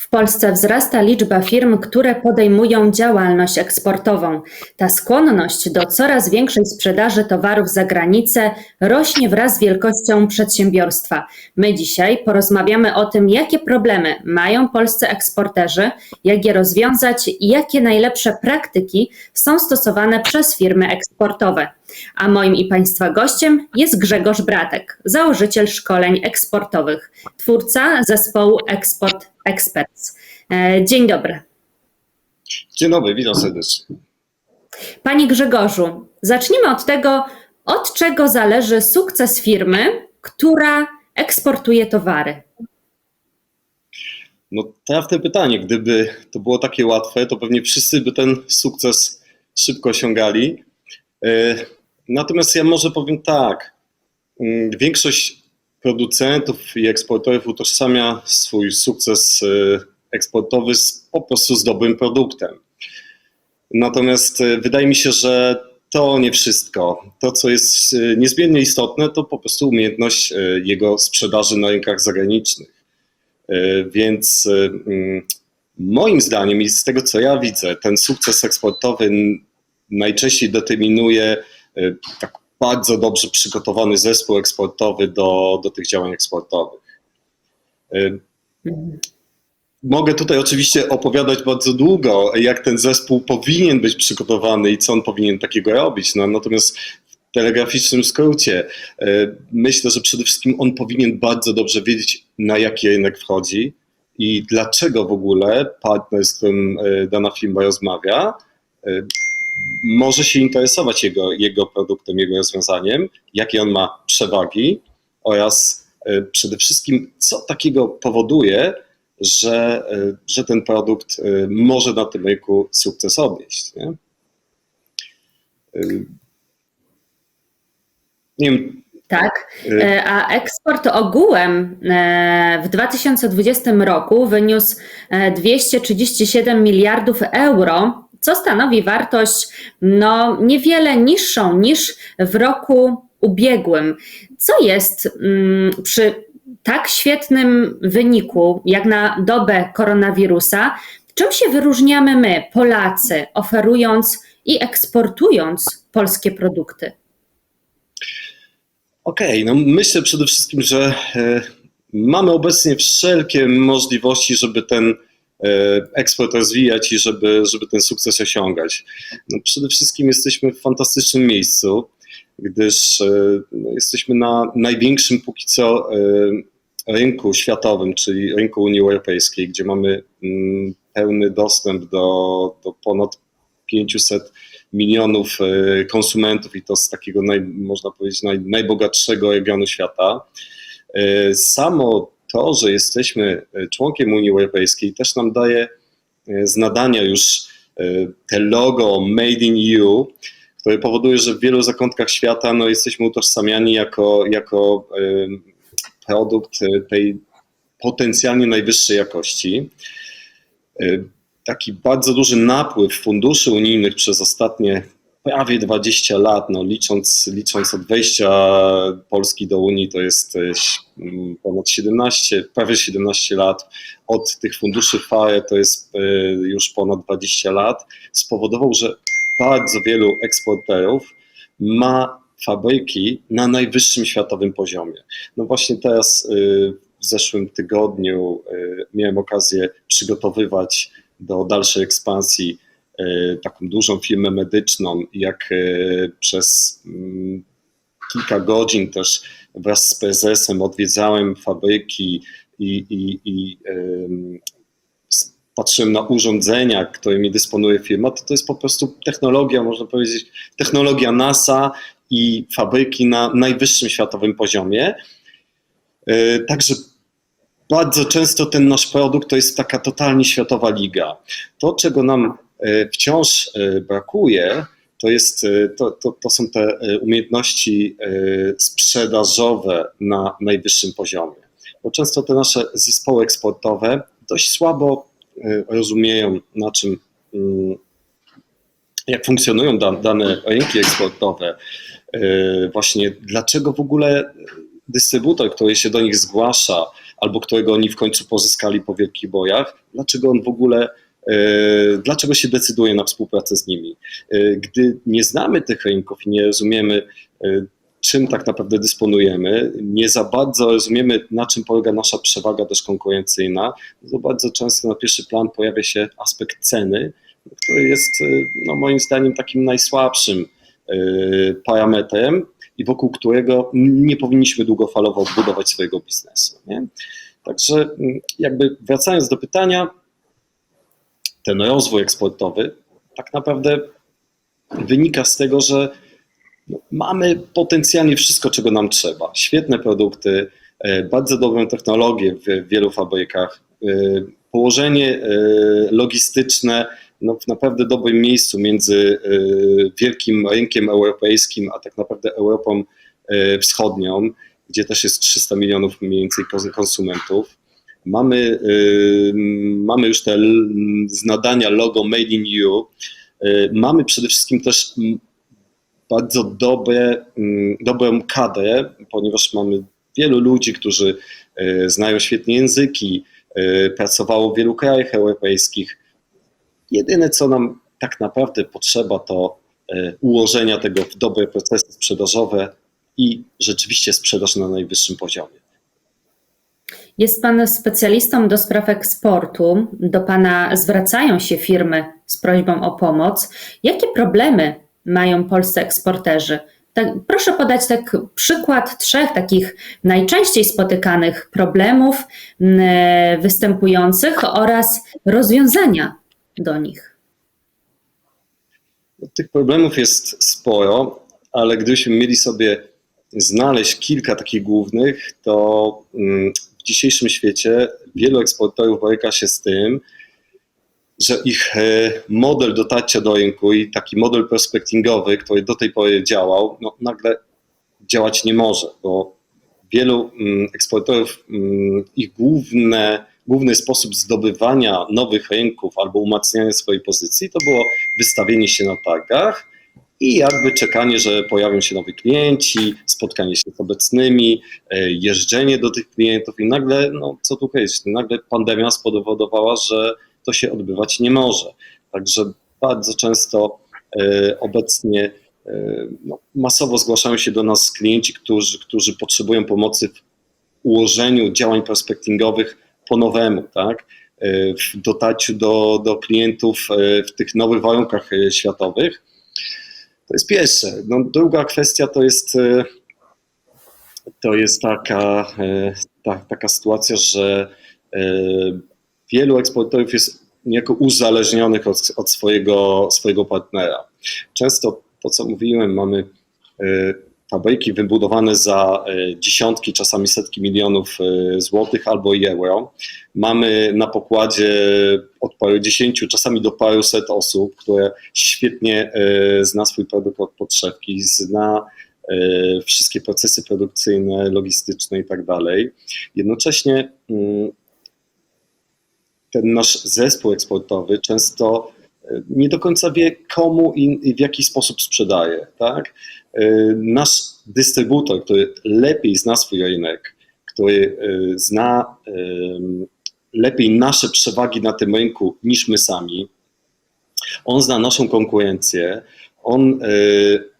W Polsce wzrasta liczba firm, które podejmują działalność eksportową. Ta skłonność do coraz większej sprzedaży towarów za granicę rośnie wraz z wielkością przedsiębiorstwa. My dzisiaj porozmawiamy o tym, jakie problemy mają polscy eksporterzy, jak je rozwiązać i jakie najlepsze praktyki są stosowane przez firmy eksportowe. A moim i Państwa gościem jest Grzegorz Bratek, założyciel szkoleń eksportowych, twórca zespołu Export Experts. E, Dzień dobry. Dzień dobry, witam serdecznie. Panie Grzegorzu, zacznijmy od tego, od czego zależy sukces firmy, która eksportuje towary. No trafne pytanie. Gdyby to było takie łatwe, to pewnie wszyscy by ten sukces szybko osiągali. Natomiast ja może powiem tak. Mm, Większość producentów i eksporterów utożsamia swój sukces e, eksportowy z, po prostu z dobrym produktem. Natomiast e, wydaje mi się, że to nie wszystko. To, co jest e, niezmiernie istotne, to po prostu umiejętność jego sprzedaży na rynkach zagranicznych. Więc mm, moim zdaniem i z tego, co ja widzę, ten sukces eksportowy najczęściej determinuje tak bardzo dobrze przygotowany zespół eksportowy do, do tych działań eksportowych. E, Mogę tutaj oczywiście opowiadać bardzo długo, jak ten zespół powinien być przygotowany i co on powinien takiego robić. No, natomiast w telegraficznym skrócie e, myślę, że przede wszystkim on powinien bardzo dobrze wiedzieć, na jaki rynek wchodzi i dlaczego w ogóle partner, z którym dana firma rozmawia, może się interesować jego, jego produktem, jego rozwiązaniem, jakie on ma przewagi oraz e, przede wszystkim, co takiego powoduje, że, e, że ten produkt e, może na tym rynku sukces odnieść. Nie, nie wiem, Tak, a eksport ogółem w 2020 roku wyniósł e, 237 miliardów euro, co stanowi wartość no, niewiele niższą niż w roku ubiegłym. Co jest mm, przy tak świetnym wyniku, jak na dobę koronawirusa, czym się wyróżniamy my, Polacy, oferując i eksportując polskie produkty? Okej, no myślę przede wszystkim, że e, mamy obecnie wszelkie możliwości, żeby ten eksport rozwijać i żeby, żeby ten sukces osiągać. No przede wszystkim jesteśmy w fantastycznym miejscu, gdyż e, no, jesteśmy na największym póki co e, rynku światowym, czyli rynku Unii Europejskiej, gdzie mamy mm, pełny dostęp do, do ponad 500 milionów e, konsumentów i to z takiego, naj, można powiedzieć, naj, najbogatszego regionu świata. Samo to, że jesteśmy e, członkiem Unii Europejskiej też nam daje e, z nadania już e, te logo Made in EU, które powoduje, że w wielu zakątkach świata no, jesteśmy utożsamiani jako, jako produkt tej potencjalnie najwyższej jakości. Taki bardzo duży napływ funduszy unijnych przez ostatnie prawie 20 lat, no licząc, licząc od wejścia Polski do Unii, to jest e, ponad 17, prawie 17 lat. Od tych funduszy FARE to jest e, już ponad 20 lat. Spowodował, że bardzo wielu eksporterów ma fabryki na najwyższym światowym poziomie. No właśnie teraz e, w zeszłym tygodniu miałem okazję przygotowywać do dalszej ekspansji taką dużą firmę medyczną, jak e, przez mm, kilka godzin też wraz z prezesem odwiedzałem fabryki i, i, i s- patrzyłem na urządzenia, którymi dysponuje firma, to to jest po prostu technologia, można powiedzieć, technologia NASA i fabryki na najwyższym światowym poziomie. E, Także bardzo często ten nasz produkt to jest taka totalnie światowa liga. To, czego nam e, wciąż e, brakuje, to, jest, e, to, to, to są te e, umiejętności e, sprzedażowe na najwyższym poziomie. Bo często te nasze zespoły eksportowe dość słabo e, rozumieją, na czym, mm, jak funkcjonują dan- dane rynki eksportowe, e, właśnie dlaczego w ogóle dystrybutor, który się do nich zgłasza, albo którego oni w końcu pozyskali po wielkich bojach, dlaczego on w ogóle, e, dlaczego się decyduje na współpracę z nimi? E, Gdy nie znamy tych rynków i nie rozumiemy, e, czym tak naprawdę dysponujemy, nie za bardzo rozumiemy, na czym polega nasza przewaga też konkurencyjna, to bardzo często na pierwszy plan pojawia się aspekt ceny, który jest e, no, moim zdaniem takim najsłabszym e, parametrem i wokół którego nie powinniśmy długofalowo budować swojego biznesu. Nie? Także mm, jakby wracając do pytania, ten rozwój eksportowy tak naprawdę wynika z tego, że mamy potencjalnie wszystko, czego nam trzeba. Świetne produkty, e, bardzo dobrą technologię w wielu fabrykach, e, położenie e, logistyczne no, w naprawdę dobrym miejscu między wielkim rynkiem europejskim, a tak naprawdę Europą wschodnią, gdzie też jest 300 milionów mniej więcej konsumentów. Mamy, mamy już te z nadania logo Made in EU. Mamy przede wszystkim też bardzo dobre, dobrą kadrę, ponieważ mamy wielu ludzi, którzy znają świetnie języki, pracowało w wielu krajach europejskich. Jedyne, co nam tak naprawdę potrzeba, to ułożenia tego w dobre procesy sprzedażowe i rzeczywiście sprzedaż na najwyższym poziomie. Jest Pan specjalistą do spraw eksportu. Do Pana zwracają się firmy z prośbą o pomoc. Jakie problemy mają polscy eksporterzy? Tak, proszę podać tak przykład trzech takich najczęściej spotykanych problemów mm, występujących oraz rozwiązania do nich. Tych problemów jest sporo, ale gdybyśmy mieli sobie znaleźć kilka takich głównych, to mm, w dzisiejszym świecie wielu eksporterów boryka się z tym, że ich model dotarcia do rynku i taki model prospectingowy, który do tej pory działał, no nagle działać nie może, bo wielu eksporterów, ich główne, główny sposób zdobywania nowych rynków albo umacniania swojej pozycji to było wystawienie się na targach i jakby czekanie, że pojawią się nowi klienci, spotkanie się z obecnymi, jeżdżenie do tych klientów i nagle, no co tu powiedzieć, nagle pandemia spowodowała, że to się odbywać nie może. Także bardzo często obecnie no, masowo zgłaszają się do nas klienci, którzy, którzy potrzebują pomocy w ułożeniu działań prospectingowych po nowemu, tak? w dotarciu do, do klientów w tych nowych warunkach światowych. To jest pierwsze. No, druga kwestia to jest, to jest taka, ta, taka sytuacja, że wielu eksporterów jest niejako uzależnionych od, od swojego, swojego partnera. Często to, co mówiłem, mamy fabryki wybudowane za dziesiątki, czasami setki milionów złotych albo euro. Mamy na pokładzie od paru dziesięciu, czasami do paru set osób, które świetnie zna swój produkt od podszewki, zna wszystkie procesy produkcyjne, logistyczne i tak dalej. Jednocześnie ten nasz zespół eksportowy często nie do końca wie, komu i w jaki sposób sprzedaje. Tak? Nasz dystrybutor, który lepiej zna swój rynek, który zna lepiej nasze przewagi na tym rynku niż my sami, on zna naszą konkurencję, on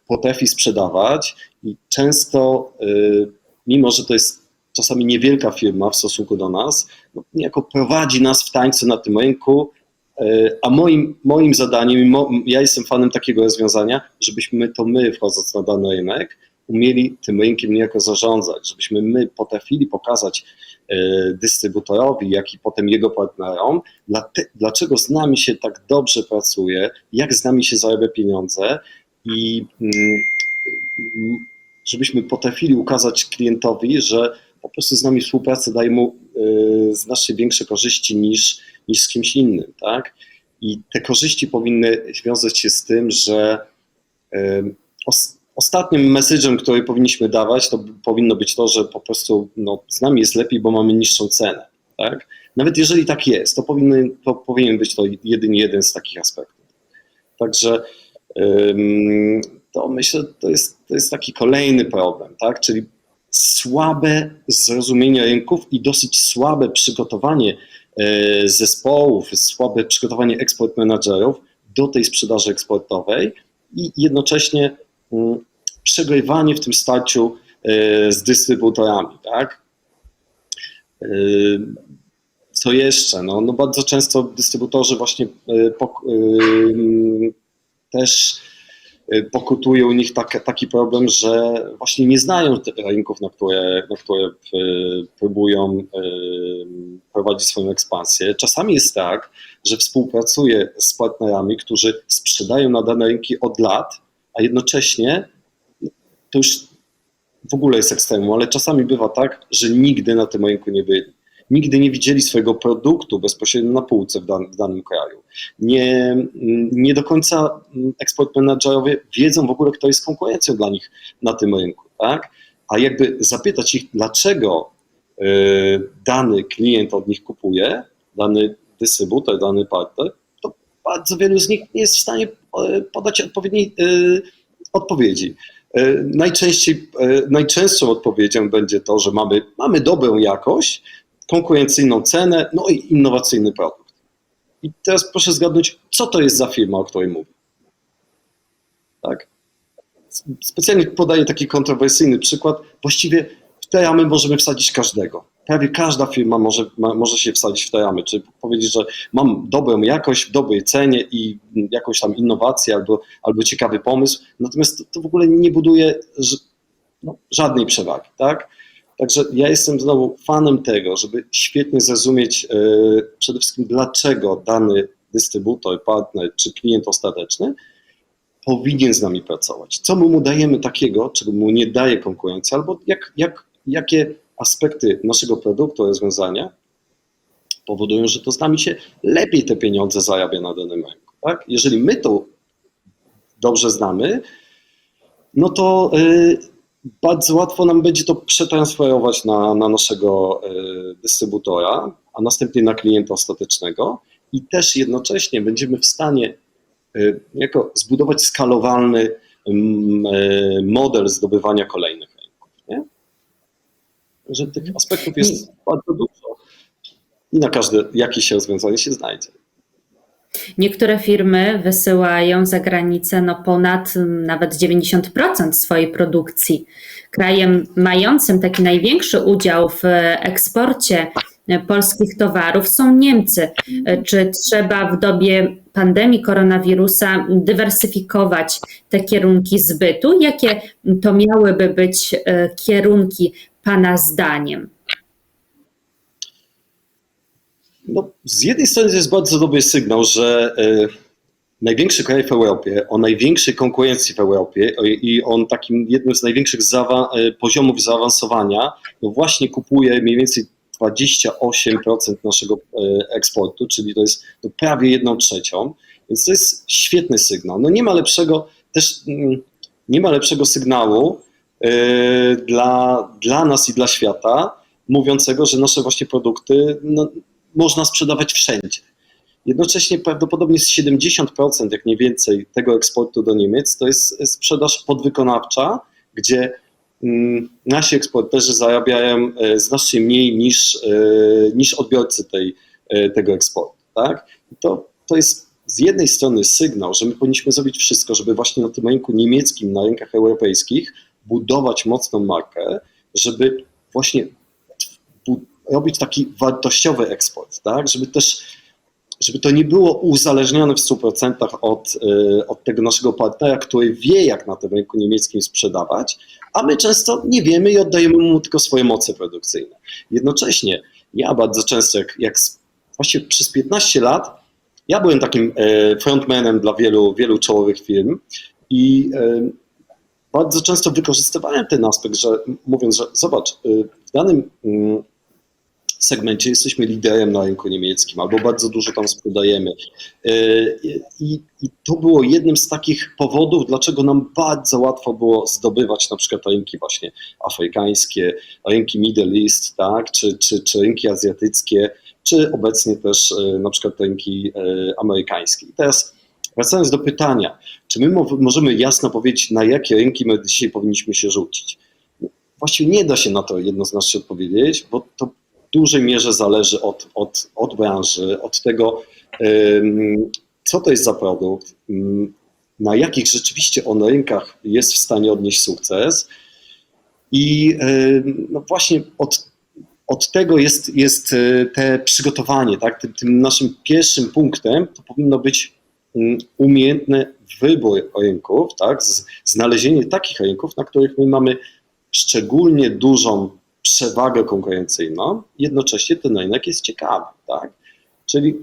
potrafi sprzedawać i często, mimo że to jest czasami niewielka firma w stosunku do nas, no, niejako prowadzi nas w tańcu na tym rynku, a moim, moim zadaniem, ja jestem fanem takiego rozwiązania, żebyśmy to my, wchodząc na dany rynek, umieli tym rynkiem niejako zarządzać, żebyśmy my potrafili pokazać dystrybutorowi, jak i potem jego partnerom, dlaczego z nami się tak dobrze pracuje, jak z nami się zarabia pieniądze i żebyśmy potrafili ukazać klientowi, że po prostu z nami współpraca daje mu znacznie większe korzyści niż, niż z kimś innym, tak? I te korzyści powinny wiązać się z tym, że ostatnim message'em, który powinniśmy dawać, to powinno być to, że po prostu no, z nami jest lepiej, bo mamy niższą cenę, tak? Nawet jeżeli tak jest, to, powinny, to powinien być to jedynie jeden z takich aspektów. Także to myślę, to jest, to jest taki kolejny problem, tak? Czyli słabe zrozumienie rynków i dosyć słabe przygotowanie e, zespołów, słabe przygotowanie eksport menadżerów do tej sprzedaży eksportowej i jednocześnie mm, przegrywanie w tym starciu e, z dystrybutorami, tak? E, Co jeszcze? No, no bardzo często dystrybutorzy właśnie e, e, też pokutuje u nich tak, taki problem, że właśnie nie znają rynków, na które, na które próbują prowadzić swoją ekspansję. Czasami jest tak, że współpracuje z partnerami, którzy sprzedają na dane rynki od lat, a jednocześnie to już w ogóle jest ekstremum, ale czasami bywa tak, że nigdy na tym rynku nie byli. Nigdy nie widzieli swojego produktu bezpośrednio na półce w, w danym kraju. Nie, nie do końca eksport menadżerowie wiedzą w ogóle, kto jest konkurencją dla nich na tym rynku. Tak? A jakby zapytać ich, dlaczego y, dany klient od nich kupuje, dany dystrybutor, dany partner, to bardzo wielu z nich nie jest w stanie y, podać odpowiedniej y, odpowiedzi. Y, Najczęściej, y, najczęstszą odpowiedzią będzie to, że mamy, mamy dobrą jakość, konkurencyjną cenę, no i innowacyjny produkt. I teraz proszę zgadnąć, co to jest za firma, o której mówię. Tak? Specjalnie podaję taki kontrowersyjny przykład. Właściwie w te ramy możemy wsadzić każdego. Prawie każda firma może, ma, może się wsadzić w te ramy, czyli powiedzieć, że mam dobrą jakość, w dobrej cenie i jakąś tam innowację albo, albo ciekawy pomysł, natomiast to, to w ogóle nie buduje no, żadnej przewagi. Tak? Także ja jestem znowu fanem tego, żeby świetnie zrozumieć e, przede wszystkim, dlaczego dany dystrybutor, partner czy klient ostateczny powinien z nami pracować. Co my mu dajemy takiego, czego mu nie daje konkurencja, albo jak, jak, jakie aspekty naszego produktu, rozwiązania powodują, że to z nami się lepiej te pieniądze zarabia na danym rynku. Tak? Jeżeli my to dobrze znamy, no to y, bardzo łatwo nam będzie to przetransferować na, na naszego y, dystrybutora, a następnie na klienta ostatecznego i też jednocześnie będziemy w stanie y, jako zbudować skalowalny mm, model zdobywania kolejnych? Że tych aspektów jest bardzo dużo i na każde jakieś rozwiązanie się znajdzie. Niektóre firmy wysyłają za granicę no ponad nawet 90% swojej produkcji. Krajem mającym taki największy udział w eksporcie polskich towarów są Niemcy. Czy trzeba w dobie pandemii koronawirusa dywersyfikować te kierunki zbytu? Jakie to miałyby być e, kierunki Pana zdaniem? No, z jednej strony to jest bardzo dobry sygnał, że e, największy kraj w Europie, o największej konkurencji w Europie i on takim jednym z największych zaawa- e, poziomów zaawansowania, no właśnie kupuje mniej więcej 28% naszego e, eksportu, czyli to jest no, prawie jedną trzecią, więc to jest świetny sygnał. No nie ma lepszego też mm, nie ma lepszego sygnału dla, dla nas i dla świata, mówiącego, że nasze właśnie produkty no, można sprzedawać wszędzie. Jednocześnie prawdopodobnie z 70%, jak nie więcej, tego eksportu do Niemiec to jest sprzedaż podwykonawcza, gdzie mm, nasi eksporterzy zarabiają e, znacznie mniej niż, e, niż odbiorcy tej, e, tego eksportu. Tak? To, to jest z jednej strony sygnał, że my powinniśmy zrobić wszystko, żeby właśnie na tym rynku niemieckim, na rynkach europejskich budować mocną markę, żeby właśnie robić taki wartościowy eksport, tak? żeby też żeby to nie było uzależnione w 100% od, y, od tego naszego partnera, który wie, jak na tym rynku niemieckim sprzedawać, a my często nie wiemy i oddajemy mu tylko swoje moce produkcyjne. Jednocześnie ja bardzo często, jak, jak właśnie przez 15 lat, ja byłem takim e, frontmanem dla wielu, wielu czołowych firm i e, bardzo często wykorzystywałem ten aspekt, że mówiąc, że zobacz, y, w danym mm, segmencie jesteśmy liderem na rynku niemieckim, albo bardzo dużo tam sprzedajemy. Y, I, I to było jednym z takich powodów, dlaczego nam bardzo łatwo było zdobywać na przykład rynki właśnie afrykańskie, rynki Middle East, tak, czy, czy, czy rynki azjatyckie, czy obecnie też y, na przykład rynki amerykańskie. I teraz wracając do pytania, czy my mo- możemy jasno powiedzieć, na jakie rynki my dzisiaj powinniśmy się rzucić? właściwie nie da się na to jednoznacznie odpowiedzieć, bo to w dużej mierze zależy od, od, od branży, od tego, co to jest za produkt, na jakich rzeczywiście on rynkach jest w stanie odnieść sukces. I no właśnie od, od tego jest, jest y, te przygotowanie, tak? Tym, tym naszym pierwszym punktem to powinno być umiejętny wybór rynków, tak? Znalezienie takich rynków, na których my mamy szczególnie dużą przewagę konkurencyjną, jednocześnie ten rynek jest ciekawy, tak? Czyli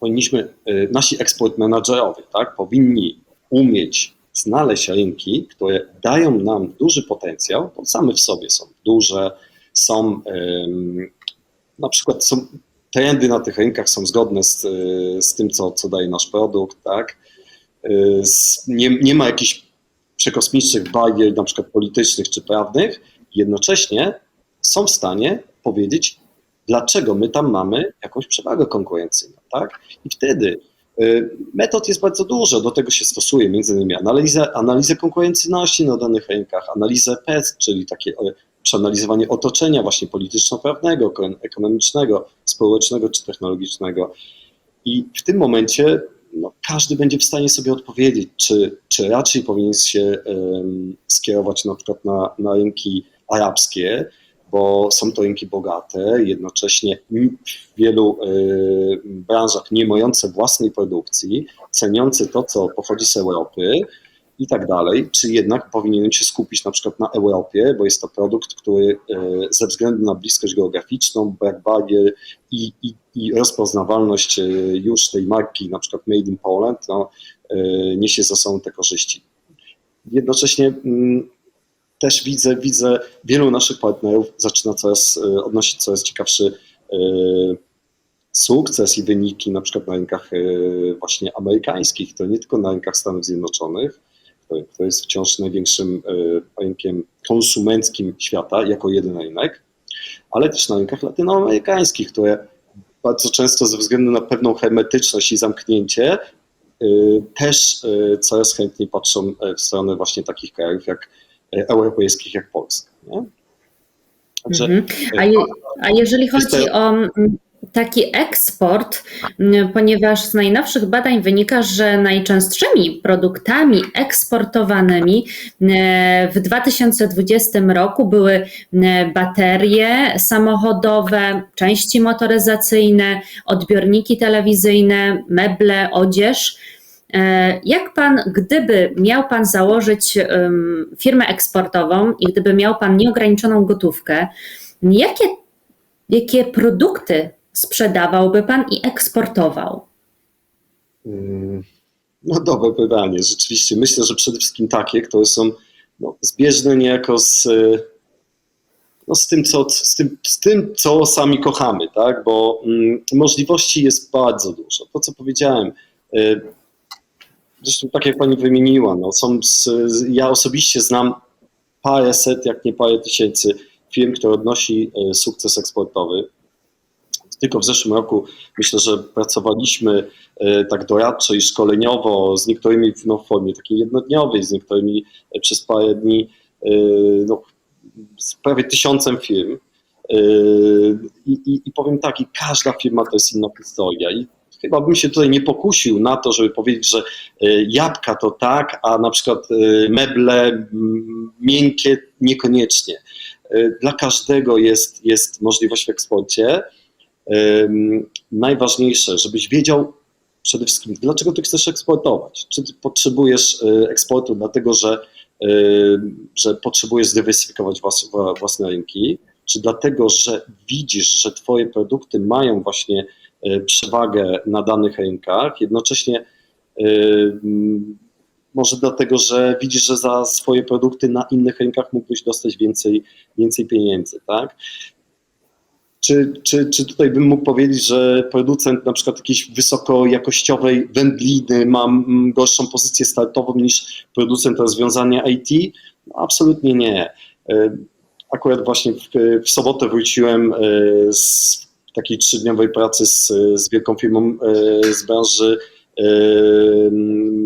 powinniśmy, y, nasi eksport menadżerowie, tak, powinni umieć znaleźć rynki, które dają nam duży potencjał, bo same w sobie są duże, są na przykład są trendy na tych rynkach są zgodne z, y, z tym, co, co daje nasz produkt, tak? Z, nie, nie ma jakichś przekosmicznych barier, na przykład politycznych czy prawnych, jednocześnie są w stanie powiedzieć, dlaczego my tam mamy jakąś przewagę konkurencyjną, tak? I wtedy y, metod jest bardzo dużo, do tego się stosuje między innymi analizę, analizę konkurencyjności na danych rynkach, analizę PES, czyli takie przeanalizowanie otoczenia właśnie polityczno-prawnego, ko- ekonomicznego, społecznego czy technologicznego. I w tym momencie no, każdy będzie w stanie sobie odpowiedzieć, czy, czy raczej powinien się um, skierować na przykład na, na rynki arabskie, bo są to rynki bogate, jednocześnie w wielu y, branżach nie mające własnej produkcji, ceniące to, co pochodzi z Europy i tak dalej, czy jednak powinien się skupić na przykład na Europie, bo jest to produkt, który y, ze względu na bliskość geograficzną, brak barier i, i, i rozpoznawalność y, już tej marki, na przykład Made in Poland, no, y, niesie za sobą te korzyści. Jednocześnie mm, też widzę, widzę wielu naszych partnerów zaczyna coraz, odnosić coraz ciekawszy sukces i wyniki na przykład na rynkach właśnie amerykańskich, to nie tylko na rynkach Stanów Zjednoczonych, który, jest wciąż największym rynkiem konsumenckim świata jako jeden rynek, ale też na rynkach latynoamerykańskich, które bardzo często ze względu na pewną hermetyczność i zamknięcie też coraz chętniej patrzą w stronę właśnie takich krajów jak europejskich jak Polska. Nie? Także, mhm. a, je, a, jeżeli chodzi o taki eksport, ponieważ z najnowszych badań wynika, że najczęstszymi produktami eksportowanymi w 2020 roku były baterie samochodowe, części motoryzacyjne, odbiorniki telewizyjne, meble, odzież. Jak pan, gdyby miał pan założyć firmę eksportową i gdyby miał pan nieograniczoną gotówkę, jakie, jakie produkty sprzedawałby pan i eksportował? No dobre pytanie. Rzeczywiście myślę, że przede wszystkim takie, które są no, zbieżne niejako z, no, z, tym, co, z, tym, z tym, co sami kochamy, tak? bo mm, możliwości jest bardzo dużo. To, co powiedziałem, Zresztą tak jak pani wymieniła, no, są z, ja osobiście znam parę set, jak nie parę tysięcy firm, które odnosi e, sukces eksportowy. Tylko w zeszłym roku myślę, że pracowaliśmy e, tak doradczo i szkoleniowo z niektórymi no, w formie takiej jednodniowej, z niektórymi e, przez parę dni, no, z prawie tysiącem firm. I, i, I powiem tak, i każda firma to jest inna historia. I chyba bym się tutaj nie pokusił na to, żeby powiedzieć, że jabłka to tak, a na przykład meble miękkie niekoniecznie. Dla każdego jest, jest możliwość w eksporcie. Najważniejsze, żebyś wiedział przede wszystkim, dlaczego ty chcesz eksportować. Czy ty potrzebujesz eksportu dlatego, że, że potrzebujesz zdywersyfikować własne, rynki, czy dlatego, że widzisz, że twoje produkty mają właśnie E, przewagę na danych rynkach. Jednocześnie e, może dlatego, że widzisz, że za swoje produkty na innych rynkach mógłbyś dostać więcej, więcej pieniędzy, tak? Czy, czy, czy tutaj bym mógł powiedzieć, że producent na przykład jakiejś wysokojakościowej wędliny ma gorszą pozycję startową niż producent rozwiązania IT? No, absolutnie nie. E, akurat właśnie w, w sobotę wróciłem z takiej trzydniowej pracy z, z wielką firmą e, z branży e,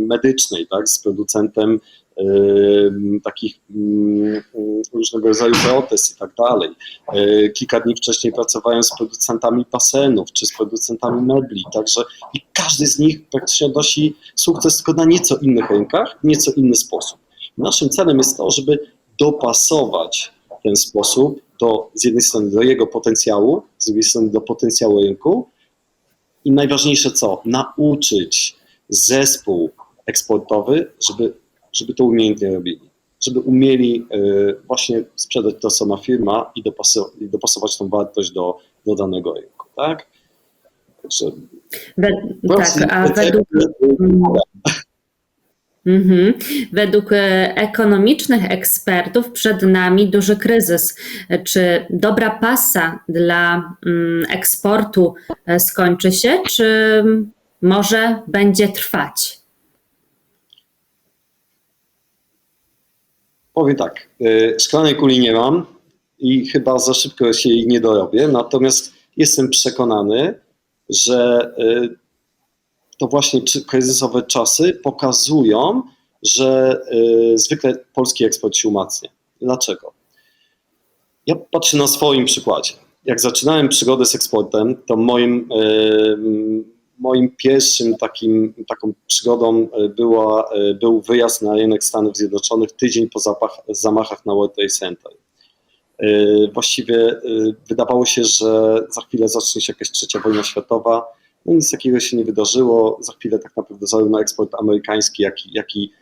medycznej, tak, z producentem takich ym, różnego rodzaju protest i tak dalej. Y, Kilka dni wcześniej pracowałem z producentami basenów czy z producentami mebli, także i każdy z nich praktycznie odnosi sukces tylko na nieco innych rynkach, nieco inny sposób. Naszym celem jest to, żeby dopasować ten sposób do, z jednej strony do jego potencjału, z drugiej strony do potencjału rynku i najważniejsze co? Nauczyć zespół eksportowy, żeby, żeby to umiejętnie robili. Żeby umieli y, właśnie sprzedać to sama firma i, dopaso- i dopasować tą wartość do, do danego rynku. Tak? Także We, tak, a według, mhm, według e, ekonomicznych ekspertów przed nami duży kryzys. Czy dobra pasa dla mm, eksportu e, skończy się, czy może będzie trwać? Powiem tak, y, szklanej kuli nie mam i chyba za szybko się jej nie dorobię, natomiast jestem przekonany, że y, to właśnie kryzysowe czasy pokazują, że y, zwykle polski eksport się umacnia. Dlaczego? Ja patrzę na swoim przykładzie. Jak zaczynałem przygodę z eksportem, to moim, moim pierwszym takim, taką przygodą y, była, y, był wyjazd na rynek Stanów Zjednoczonych tydzień po zapach, zamachach na World Trade Center. Y, Właściwie wydawało się, że za chwilę zacznie się jakaś trzecia wojna światowa. No nic takiego się nie wydarzyło. Za chwilę tak naprawdę zarówno eksport amerykański, jak i, jak i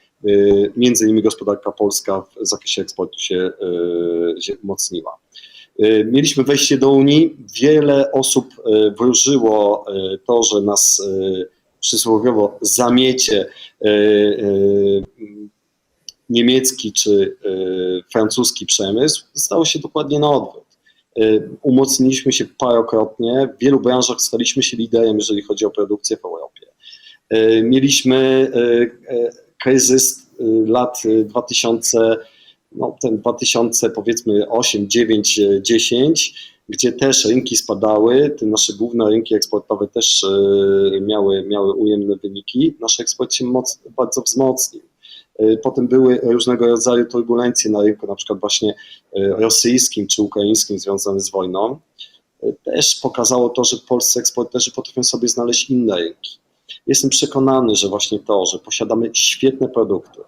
między innymi gospodarka polska w zakresie eksportu się, się. Y, Mieliśmy wejście do Unii. Wiele osób y, wróżyło y, to, że nas przysłowiowo zamiecie niemiecki czy francuski przemysł. Stało się dokładnie na odwrót. Umocniliśmy się parokrotnie. W wielu branżach staliśmy się liderem, jeżeli chodzi o produkcję w Europie. Mieliśmy kryzys lat y, 2000, no ten 2000 powiedzmy 8, 9, y, 10, gdzie też rynki spadały, te nasze główne rynki eksportowe też y, miały, miały ujemne wyniki. Nasz eksport się moc, bardzo wzmocnił. Y, Potem były różnego rodzaju turbulencje na rynku, na przykład właśnie y, rosyjskim czy ukraińskim związane z wojną. Też pokazało to, że polscy eksporterzy potrafią sobie znaleźć inne rynki. Jestem przekonany, że właśnie to, że posiadamy świetne produkty,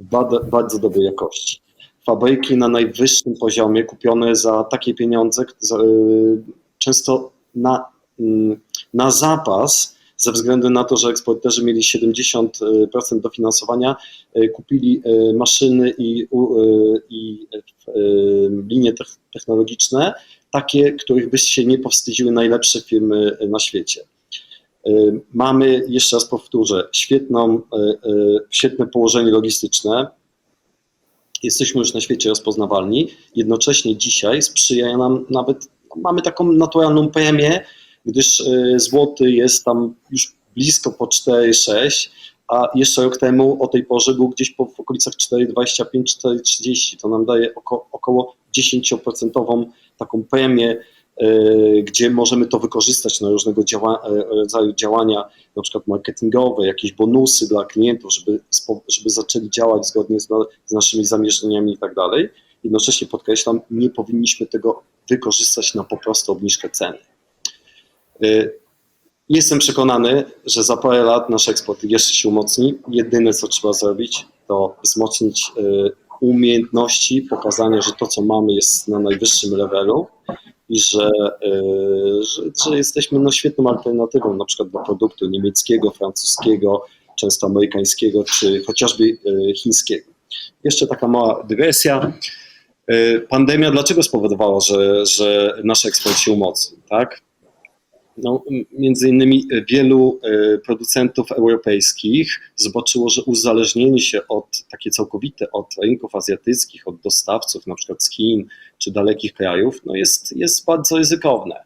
bardzo, bardzo dobrej jakości, fabryki na najwyższym poziomie, kupione za takie pieniądze, y, często na, mm, na zapas, ze względu na to, że eksporterzy mieli 70% dofinansowania, y, kupili y, maszyny i, i linie tech- technologiczne, takie, których by się nie powstydziły najlepsze firmy na świecie. Mamy, jeszcze raz powtórzę, świetną, świetne położenie logistyczne. Jesteśmy już na świecie rozpoznawalni. Jednocześnie dzisiaj sprzyja nam nawet, mamy taką naturalną premię, gdyż y, złoty jest tam już blisko po 4,6, a jeszcze rok temu o tej porze był gdzieś po, w okolicach 4,25-4,30. To nam daje oko, około 10% taką premię gdzie możemy to wykorzystać na różnego działa, y, rodzaju działania, na przykład marketingowe, jakieś bonusy dla klientów, żeby, żeby zaczęli działać zgodnie z, z naszymi zamierzeniami i tak dalej. Jednocześnie podkreślam, nie powinniśmy tego wykorzystać na po prostu obniżkę ceny. Y, Jestem przekonany, że za parę lat nasz eksport jeszcze się umocni. Jedyne, co trzeba zrobić, to wzmocnić umiejętności, pokazanie, że to, co mamy, jest na najwyższym levelu i że, y, że, że jesteśmy no, świetną alternatywą na przykład do produktu niemieckiego, francuskiego, często amerykańskiego, czy chociażby y, chińskiego. Jeszcze taka mała dygresja. Y, Pandemia dlaczego spowodowała, że, że nasz eksport się umocnił? Tak? No, między innymi wielu y, producentów europejskich zobaczyło, że uzależnienie się od takie całkowite od rynków azjatyckich, od dostawców na przykład z Chin czy dalekich krajów, no jest, jest bardzo ryzykowne.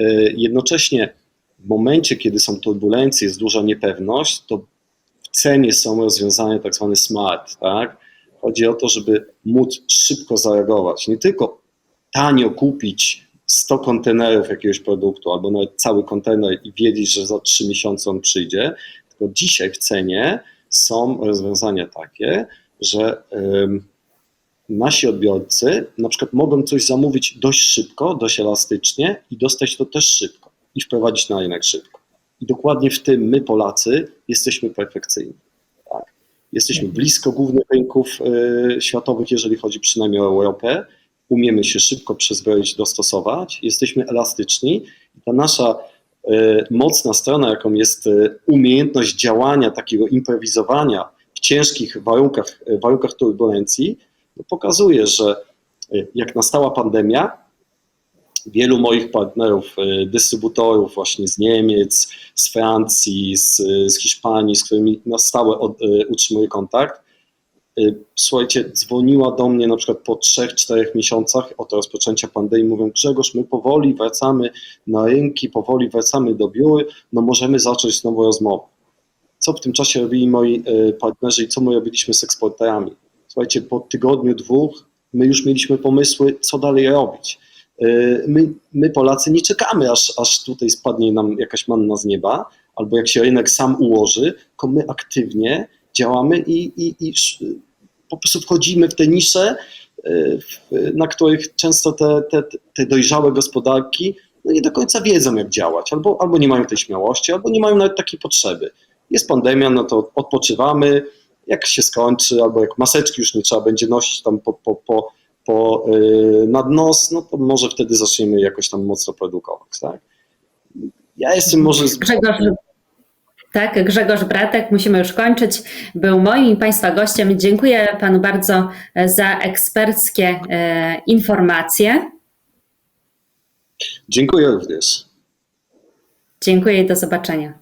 Y, Jednocześnie w momencie, kiedy są turbulencje, jest duża niepewność, to w cenie są rozwiązania tak zwane smart. Tak? Chodzi o to, żeby móc szybko zareagować. Nie tylko tanio kupić 100 kontenerów jakiegoś produktu, albo nawet cały kontener i wiedzieć, że za 3 miesiące on przyjdzie, tylko dzisiaj w cenie są rozwiązania takie, że nasi odbiorcy na przykład mogą coś zamówić dość szybko, dość elastycznie i dostać to też szybko i wprowadzić na rynek szybko. I dokładnie w tym my, Polacy, jesteśmy perfekcyjni. Tak? Jesteśmy blisko głównych rynków e, światowych, jeżeli chodzi przynajmniej o Europę. Umiemy się szybko przyzwyczaić, dostosować, jesteśmy elastyczni ta nasza e, mocna strona, jaką jest e, umiejętność działania, takiego improwizowania w ciężkich warunkach, e, warunkach turbulencji, no pokazuje, że jak nastała pandemia, wielu moich partnerów, dystrybutorów właśnie z Niemiec, z Francji, z, z Hiszpanii, z którymi na stałe utrzymuję kontakt, słuchajcie, dzwoniła do mnie na przykład po 3-4 miesiącach od rozpoczęcia pandemii, mówią Grzegorz, my powoli wracamy na rynki, powoli wracamy do biur, no możemy zacząć nową rozmowę. Co w tym czasie robili moi e, partnerzy i co my robiliśmy z eksporterami? Słuchajcie, po tygodniu, dwóch my już mieliśmy pomysły, co dalej robić. E, My, my Polacy nie czekamy, aż, aż tutaj spadnie nam jakaś manna z nieba, albo jak się rynek sam ułoży, tylko my aktywnie działamy i, i, i po prostu wchodzimy w te nisze, e, na których często te, te, te dojrzałe gospodarki no nie do końca wiedzą, jak działać, albo, albo nie mają tej śmiałości, albo nie mają nawet takiej potrzeby. Jest pandemia, no to odpoczywamy, jak się skończy, albo jak maseczki już nie trzeba będzie nosić tam po, po, po, po, yy, nad nos, no to może wtedy zaczniemy jakoś tam mocno produkować, tak? Ja jestem może... tak, Grzegorz Bratek, musimy już kończyć. Był moim i Państwa gościem. Dziękuję Panu bardzo e, za eksperckie e, informacje. Dziękuję również. Dziękuję i do zobaczenia.